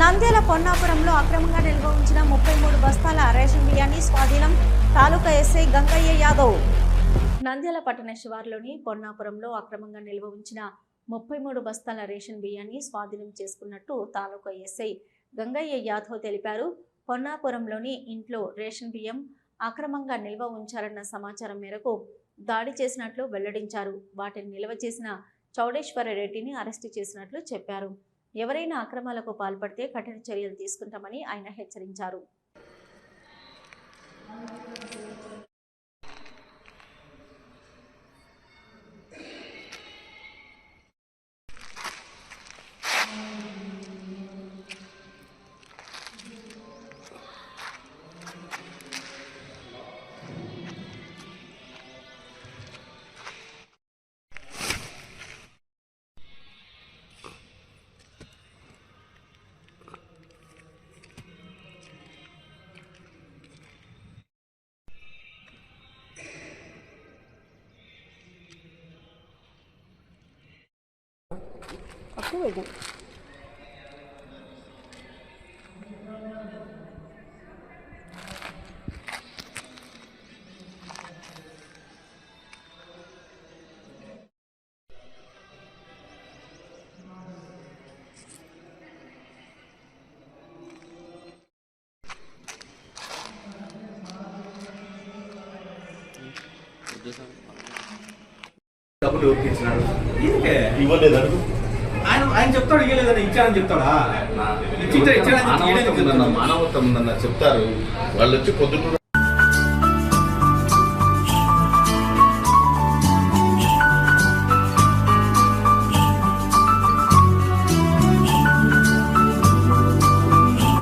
నంద్యాల పొన్నాపురంలో అక్రమంగా నిల్వ ఉంచిన ముప్పై మూడు బస్తాల రేషన్ బియ్యాన్ని స్వాధీనం తాలూకా ఎస్ఐ గంగయ్య యాదవ్. నంద్యాల పట్టణ శివారులోని పొన్నాపురంలో అక్రమంగా నిల్వ ఉంచిన ముప్పై మూడు బస్తాల రేషన్ బియ్యాన్ని స్వాధీనం చేసుకున్నట్టు తాలూకా ఎస్ఐ గంగయ్య యాదవ్ తెలిపారు. పొన్నాపురంలోని ఇంట్లో రేషన్ బియ్యం అక్రమంగా నిల్వ ఉంచారన్న సమాచారం మేరకు దాడి చేసినట్లు వెల్లడించారు. వాటిని నిల్వ చేసిన చౌడేశ్వర రెడ్డిని అరెస్టు చేసినట్లు చెప్పారు. ఎవరైనా అక్రమాలకు పాల్పడితే కఠిన చర్యలు తీసుకుంటామని ఆయన హెచ్చరించారు. అప్పుడు పోయినాం డబ్బులు ఎవరికి ఇచ్చినాడు ఎందుకే ఇవ్వలేదు అడుగు ఆయన ఆయన చెప్తాడు ఇవ్వలేదని ఇచ్చాడని చెప్తాడా? ఇచ్చింటే ఇచ్చాడని మానవత్వం ఉందన్న చెప్తారు. వాళ్ళు వచ్చి పొద్దున్న